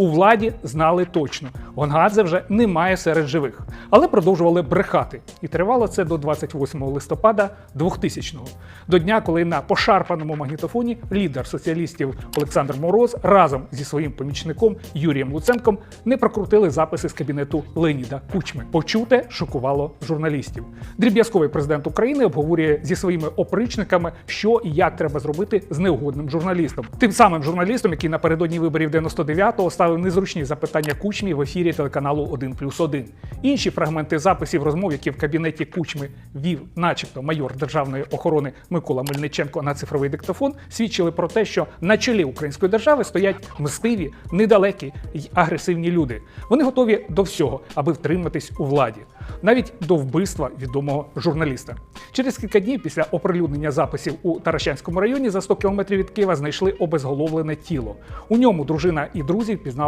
У владі знали точно, Гонгадзе вже немає серед живих, але продовжували брехати. І тривало це до 28 листопада 2000-го, до дня, коли на пошарпаному магнітофоні лідер соціалістів Олександр Мороз разом зі своїм помічником Юрієм Луценком не прокрутили записи з кабінету Леніда Кучми. Почуте шокувало журналістів. Дріб'язковий президент України обговорює зі своїми опричниками, що і як треба зробити з неугодним журналістом. Тим самим журналістом, який напередодні виборів 99-го ставив незручні запитання Кучмі в ефірі телеканалу 1 плюс 1. Інші фрагменти записів розмов, які в кабінеті Кучми вів, начебто, майор державної охорони Микола Мельниченко на цифровий диктофон, свідчили про те, що на чолі української держави стоять мстиві, недалекі й агресивні люди. Вони готові до всього, аби втриматись у владі, навіть до вбивства відомого журналіста. Через кілька днів після оприлюднення записів у Таращанському районі за 100 кілометрів від Києва знайшли обезголовлене тіло. У ньому дружина і друзі впізнали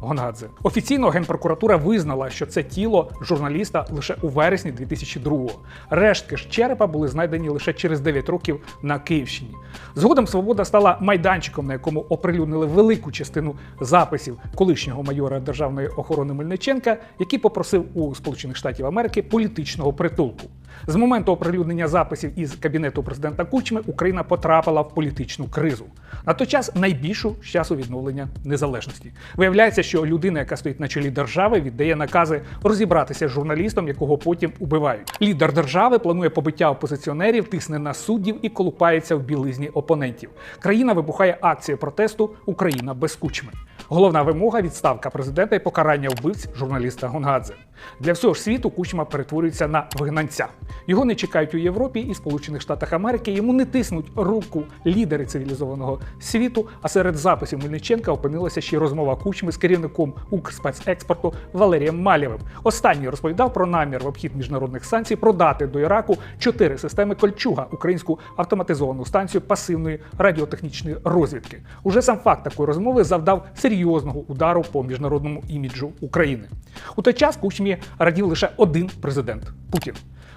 Гонгадзе. Офіційно генпрокуратура визнала, що це тіло журналіста лише у вересні 2002-го. Рештки ж черепа були знайдені лише через 9 років на Київщині. Згодом свобода стала майданчиком, на якому оприлюднили велику частину записів колишнього майора державної охорони Мельниченка, який попросив у Сполучених Штатів Америки політичного притулку. З моменту оприлюднення записів із кабінету президента Кучми Україна потрапила в політичну кризу. На той час найбільшу з часу відновлення незалежності. Виявляється, що людина, яка стоїть на чолі держави, віддає накази розібратися з журналістом, якого потім убивають. Лідер держави планує побиття опозиціонерів, тисне на суддів і колупається в білизні опонентів. Країна вибухає акцією протесту Україна без кучми. Головна вимога відставка президента і покарання вбивць журналіста Гонгадзе. Для всього ж світу кучма перетворюється на вигнанця. Його не чекають у Європі і Сполучених Штатах Америки. Йому не тиснуть руку лідери цивілізованого світу. А серед записів Мельниченка опинилася ще й розмова кучми з керівником Укрспецекспорту Валерієм Малєвим. Останній розповідав про намір в обхід міжнародних санкцій продати до Іраку чотири системи Кольчуга, українську автоматизовану станцію пасивної радіотехнічної розвідки. Уже сам факт такої розмови завдав серйозного удару по міжнародному іміджу України. У той час Кучмі радів лише один президент Путін.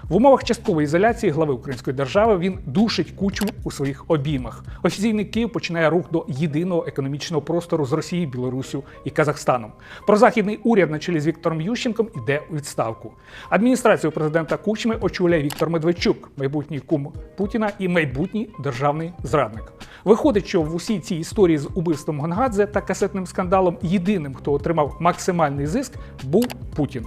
В умовах часткової ізоляції глави української держави він душить кучму у своїх обіймах. Офіційний Київ починає рух до єдиного економічного простору з Росією, Білоруссю і Казахстаном. Прозахідний уряд на чолі з Віктором Ющенком іде у відставку. Адміністрацію президента Кучми очолює Віктор Медведчук, майбутній кум Путіна і майбутній державний зрадник. Виходить, що в усій цій історії з убивством Гонгадзе та касетним скандалом єдиним, хто отримав максимальний зиск, був Путін.